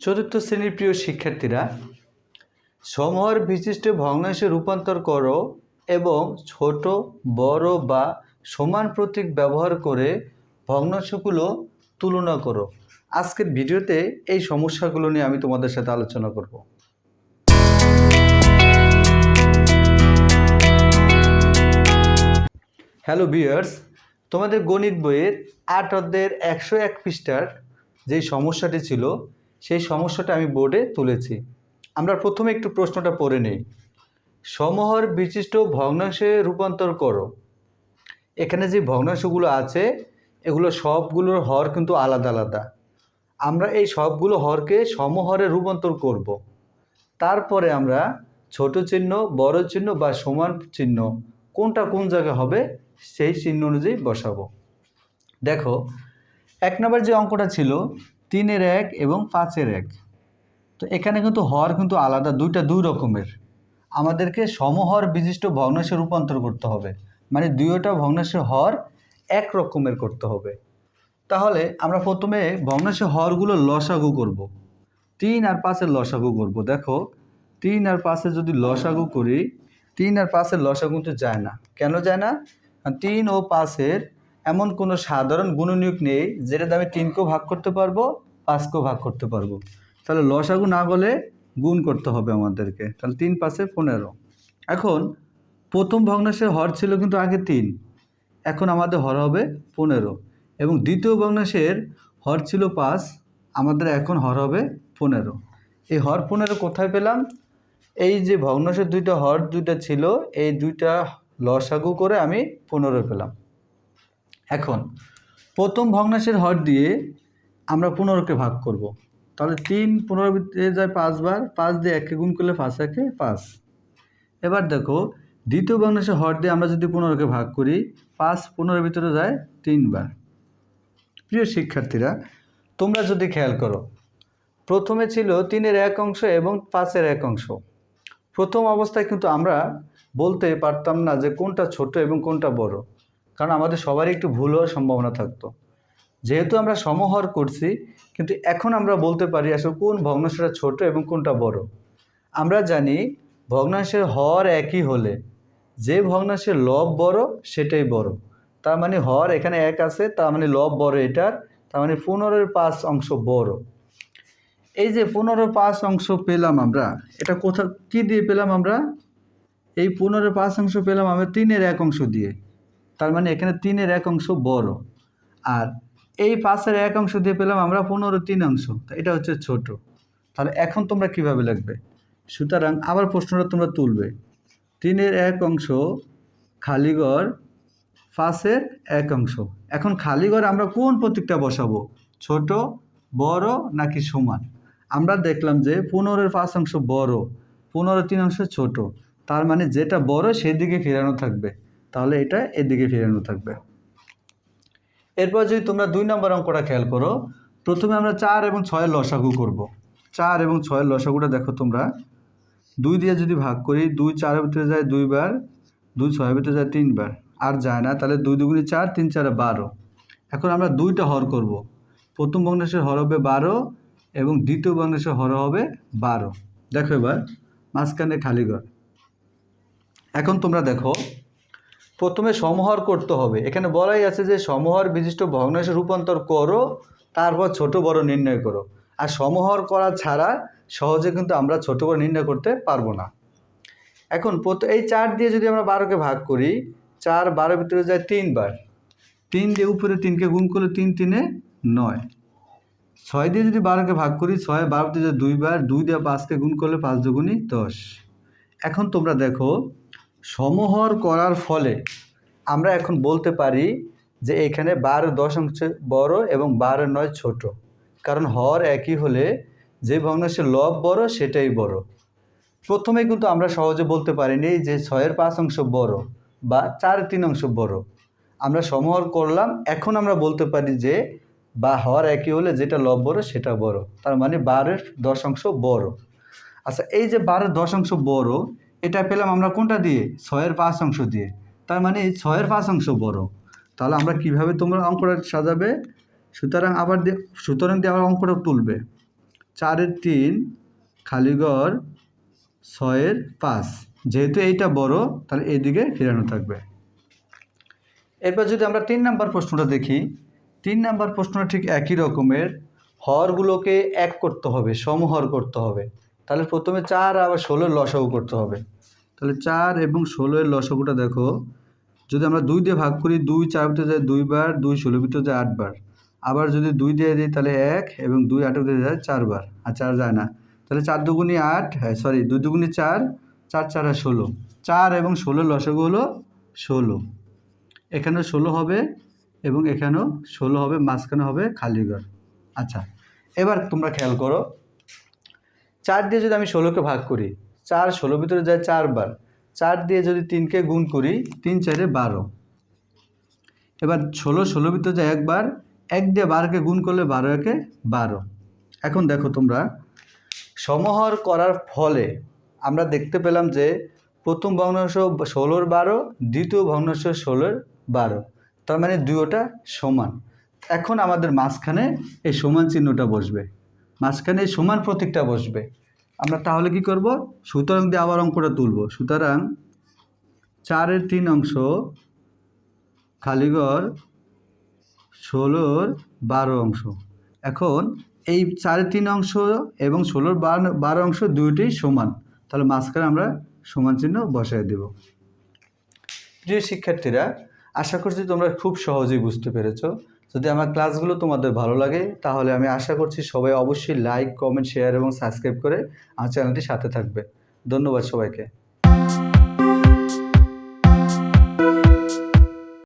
চতুর্থ শ্রেণির প্রিয় শিক্ষার্থীরা সমহর বিশিষ্ট ভগ্নাংশে রূপান্তর করো এবং ছোট, বড় বা সমান প্রতীক ব্যবহার করে ভগ্নাংশগুলো তুলনা করো। আজকের ভিডিওতে এই সমস্যাগুলো নিয়ে আমি তোমাদের সাথে আলোচনা করব। হ্যালো বিয়ার্স তোমাদের গণিত বইয়ের আট অধ্যায়ের একশো এক পৃষ্ঠার যেই সমস্যাটি ছিল সেই সমস্যাটা আমি বোর্ডে তুলেছি। আমরা প্রথমে একটু প্রশ্নটা পড়ে নিই। সমহর বিশিষ্ট ভগ্নাংশে রূপান্তর করো। এখানে যে ভগ্নাংশগুলো আছে, এগুলো সবগুলোর হর কিন্তু আলাদা আলাদা। আমরা এই সবগুলো হরকে সমহরে রূপান্তর করব। তারপরে আমরা ছোট চিহ্ন, বড় চিহ্ন বা সমান চিহ্ন কোনটা কোন জায়গায় হবে, সেই চিহ্ন অনুযায়ী বসাবো। দেখো, এক নম্বর যে অঙ্কটা ছিল তিনের এক এবং পাঁচের এক। তো এখানে কিন্তু হর কিন্তু আলাদা, দুইটা দুই রকমের। আমাদেরকে সমহর বিশিষ্ট ভগ্নাংশে রূপান্তর করতে হবে। মানে দুইটা ভগ্নাংশের হর এক রকমের করতে হবে। তাহলে আমরা প্রথমে ভগ্নাংশের হরগুলো লসাগু করব। তিন আর পাঁচের লসাগু করব। দেখো, তিন আর পাঁচে যদি লসাগু করি, তিন আর পাঁচের লসাগু কিন্তু যায় না। কেন যায় না? তিন ও পাঁচের এমন কোনো সাধারণ গুণনীয়ক নেই যেটাতে আমি তিনকেও ভাগ করতে পারব পাঁচকেও ভাগ করতে পারব। তাহলে লসাগু না বলে গুণ করতে হবে আমাদেরকে। তাহলে তিন পাশে পনেরো। এখন প্রথম ভগ্নাংশের হর ছিল কিন্তু আগে তিন। এখন আমাদের হর হবে পনেরো। এবং দ্বিতীয় ভগ্নাংশের হর ছিল পাঁচ, আমাদের এখন হর হবে পনেরো। এই হর পনেরো কোথায় পেলাম? এই যে ভগ্নাংশের দুইটা হর দুইটা ছিল, এই দুইটা লসাগু করে আমি পনেরো পেলাম। এখন প্রথম ভগ্নাশের হর দিয়ে আমরা পনেরোকে ভাগ করব। তাহলে তিন পনেরো যায় পাঁচবার পাঁচ দিয়ে একে গুণ করলে পাঁচ, একে পাঁচ। এবার দেখো, দ্বিতীয় ভগ্নাংশের হর দিয়ে আমরা যদি পনেরোকে ভাগ করি, পাঁচ পনেরোর ভিতরে যায় তিনবার প্রিয় শিক্ষার্থীরা, তোমরা যদি খেয়াল করো, প্রথমে ছিল তিনের এক অংশ এবং পাঁচের এক অংশ। প্রথম অবস্থায় কিন্তু আমরা বলতে পারতাম না যে কোনটা ছোট এবং কোনটা বড়। কারণ আমাদের সবারই একটু ভুল হওয়ার সম্ভাবনা থাকতো। যেহেতু আমরা সমহর করছি, কিন্তু এখন আমরা বলতে পারি আসলে কোন ভগ্নাংশটা ছোট এবং কোনটা বড়। আমরা জানি ভগ্নাংশের হর একই হলে যে ভগ্নাংশের লব বড়, সেটাই বড়। তার মানে হর এখানে এক আছে, তার মানে লব বড় এটার, তার মানে পনেরোর পাঁচ অংশ বড়। এই যে পনেরো পাঁচ অংশ পেলাম আমরা, এটা কোথা কি দিয়ে পেলাম আমরা? এই পনেরো পাঁচ অংশ পেলাম আমরা তিনের এক অংশ দিয়ে। তার মানে এখানে তিনের এক অংশ বড়। আর এই পাঁচের এক অংশ দিয়ে পেলাম আমরা পনেরো তিন অংশ। এটা হচ্ছে ছোট। তাহলে এখন তোমরা কীভাবে লাগবে? সুতরাং আবার প্রশ্নটা তোমরা তুলবে। তিনের এক অংশ খালিগড় পাঁচের এক অংশ। এখন খালিগড় আমরা কোন প্রতীকটা বসাবো? ছোট, বড় নাকি সমান? আমরা দেখলাম যে পনেরোর পাঁচ অংশ বড়, পনেরো তিন অংশ ছোট। তার মানে যেটা বড় সেদিকে ফেরানো থাকবে। তাহলে এটা এদিকে ফেরানো থাকবে। এরপর যদি তোমরা দুই নম্বর অঙ্কটা খেয়াল করো, প্রথমে আমরা চার এবং ছয়ের লসাগু করব। চার এবং ছয়ের লসাগুটা দেখো তোমরা। দুই দিয়ে যদি ভাগ করি, দুই চারের ভিতরে যায় দুইবার দুই ছয়ের ভিতরে যায় তিনবার আর যায় না, তাহলে দুই দুগুণি চার, তিন চারে বারো। এখন আমরা দুইটা হর করব। প্রথম ভগ্নাংশের হর হবে বারো এবং দ্বিতীয় ভগ্নাংশের হর হবে বারো। দেখো এবার, মাঝখানে খালি ঘর। এখন তোমরা দেখো প্রথমে সমহর করতে হবে। এখানে বলাই আছে যে সমহর বিশিষ্ট ভগ্নাংশে রূপান্তর করো, তারপর ছোট বড় নির্ণয় করো। আর সমহর করা ছাড়া সহজে কিন্তু আমরা ছোট বড় নির্ণয় করতে পারব না। এখন এই চার দিয়ে যদি আমরা বারোকে ভাগ করি, চার বারো ভিতরে যায় তিনবার তিন দিয়ে উপরে তিনকে গুণ করলে তিন তিনে নয়। ছয় দিয়ে যদি বারোকে ভাগ করি, ছয় বারো দিয়ে দুইবার দুই দিয়ে পাঁচকে গুণ করলে পাঁচ দুগুণই দশ। এখন তোমরা দেখো সমহর করার ফলে আমরা এখন বলতে পারি যে এখানে বারো দশ অংশ বড় এবং বারো নয় ছোট। কারণ হর একই হলে যে ভগ্নাংশের লব বড়, সেটাই বড়। প্রথমে কিন্তু আমরা সহজে বলতে পারিনি যে ছয়ের পাঁচ অংশ বড় বা চার তিন অংশ বড়। আমরা সমহর করলাম, এখন আমরা বলতে পারি যে বা হর একই হলে যেটা লব বড়, সেটা বড়। তার মানে বারের দশ অংশ বড়। আচ্ছা এই যে বারের দশ অংশ বড় এটা পেলাম আমরা কোনটা দিয়ে? ছয়ের পাঁচ অংশ দিয়ে। তার মানে ছয়ের পাঁচ অংশ বড়। তাহলে আমরা কীভাবে তোমরা অঙ্কটা সাজাবে? সুতরাং আবার দিয়ে সুতরাং দিয়ে আবার অঙ্কটা তুলবে। চারের তিন খালিগড় ছয়ের পাঁচ। যেহেতু এইটা বড়, তাহলে এইদিকে ফেরানো থাকবে। এরপর যদি আমরা তিন নাম্বার প্রশ্নটা দেখি, তিন নাম্বার প্রশ্নটা ঠিক একই রকমের। হরগুলোকে এক করতে হবে, সমহর করতে হবে। তাহলে প্রথমে চার আবার ষোলোর লসাগু করতে হবে। তাহলে চার এবং ষোলোর লসাগুটা দেখো, যদি আমরা দুই দিয়ে ভাগ করি, দুই চার ভিতরে যায় দুইবার দুই ষোলো ভিতরে যায় আটবার আবার যদি দুই দিয়ে দিই, তাহলে এক এবং দুই আটের ভিতরে যায় চারবার আর চার যায় না। তাহলে চার দুগুনি আট হ্যাঁ সরি দুই দুগুনি চার চার চার আর ষোলো। চার এবং ষোলোর লসাগু হলো ষোলো। এখানেও ষোলো হবে এবং এখানেও ষোলো হবে, মাঝখানে হবে খালি ঘর। আচ্ছা এবার তোমরা খেয়াল করো চার দিয়ে যদি আমি ষোলোকে ভাগ করি, চার ষোলো ভিতরে যায় চারবার চার দিয়ে যদি তিনকে গুণ করি, তিন চারে বারো। এবার ষোলো ষোলো ভিতরে যায় একবার, এক দিয়ে বারোকে গুণ করলে বারো একে বারো। এখন দেখো তোমরা, সমহর করার ফলে আমরা দেখতে পেলাম যে প্রথম ভগ্নাংশ ষোলোর বারো, দ্বিতীয় ভগ্নাংশ ষোলোর বারো। তার মানে দুয়োটা সমান। এখন আমাদের মাঝখানে এই সমান চিহ্নটা বসবে। মাঝখানে সমান প্রতীকটা বসবে। আমরা তাহলে কি করব? সুতরাং দিয়ে আবার অঙ্কটা তুলব। সুতরাং চারের তিন অংশ খালিগড় ষোলোর বারো অংশ। এখন এই চারের তিন অংশ এবং ষোলোর বারো অংশ দুইটি সমান। তাহলে মাঝখানে আমরা সমান চিহ্ন বসায় দেব। প্রিয় শিক্ষার্থীরা, আশা করছি তোমরা খুব সহজেই বুঝতে পেরেছ। যদি আমার ক্লাসগুলো তোমাদের ভালো লাগে, তাহলে আমি আশা করছি সবাই অবশ্যই লাইক কমেন্ট শেয়ার এবং সাবস্ক্রাইব করে আমার চ্যানেলটি সাথে থাকবে। ধন্যবাদ সবাইকে।